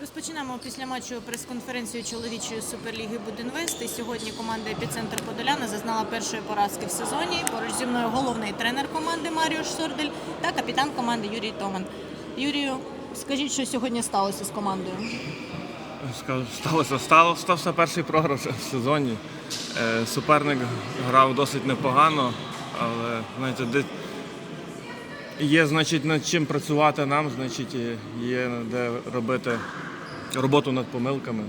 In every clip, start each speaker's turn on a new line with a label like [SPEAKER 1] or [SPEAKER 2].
[SPEAKER 1] Розпочинаємо після матчу прес-конференцію чоловічої суперліги Будинвест. Сьогодні команда Епіцентр Подоляна зазнала першої поразки в сезоні. Поруч зі мною головний тренер команди Маріуш Сордель та капітан команди Юрій Томан. Юрію, скажіть, що сьогодні сталося з командою?
[SPEAKER 2] Скажу, Сталося, стався перший програш в сезоні. Е, Суперник грав досить непогано, але знаєте, є значить, над чим працювати нам, значить, є де робити роботу над помилками.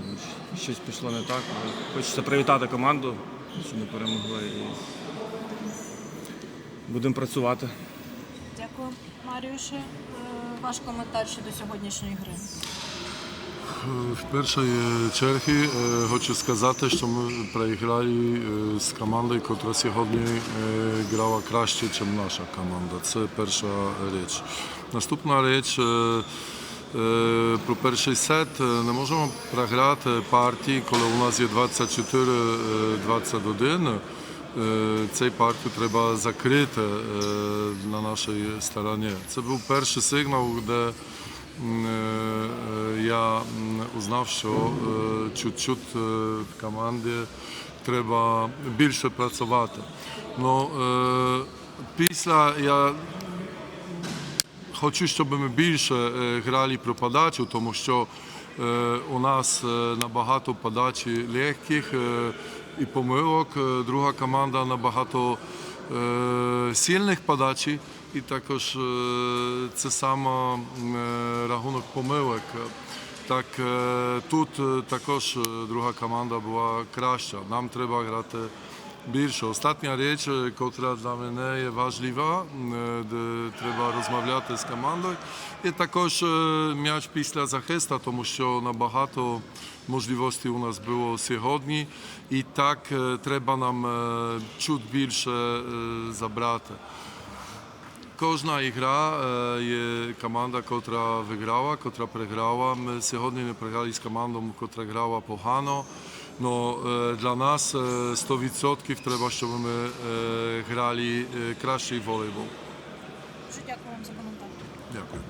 [SPEAKER 2] Щось пішло не так. Хочеться привітати команду, що ми перемогли. І будемо працювати.
[SPEAKER 1] Дякую, Маріуше. Е, Ваш коментар щодо сьогоднішньої гри.
[SPEAKER 3] В першій черзі е, хочу сказати, що ми проіграли е, з командою, яка сьогодні е, грала краще, ніж наша команда. Це перша річ. Наступна річ. е, е, Про перший сет е, не можемо програти партії, коли у нас є 24-21. Е, Цей партію треба закрити е, на нашій стороні. Це був перший сигнал, де е, я узнав, що е, чуть-чуть е, в команді треба більше працювати. Ну, е, після я хочу, щоб ми більше е, грали про подачу, тому що е, у нас е, набагато подачі легких е, і помилок. Е, Друга команда набагато е, сильних подачі. І також е, це саме е, рахунок помилок. Так е, тут е, також е, друга команда була краща. Нам треба грати більше. Остання річ, яка для мене є важлива, м, е, де треба розмовляти з командою, і також е, м'яч після захисту, тому що набагато можливостей у нас було сьогодні, і так е, треба нам е, чуть більше е, забрати. Кожна ігра е, є команда, яка виграла, яка програла. Ми сьогодні не програли з командою, яка грала погано. Но е, для нас е, 100% треба, щоб ми е, грали е, кращий волейбол.
[SPEAKER 1] Дуже дякую вам за коментар.
[SPEAKER 3] Дякую.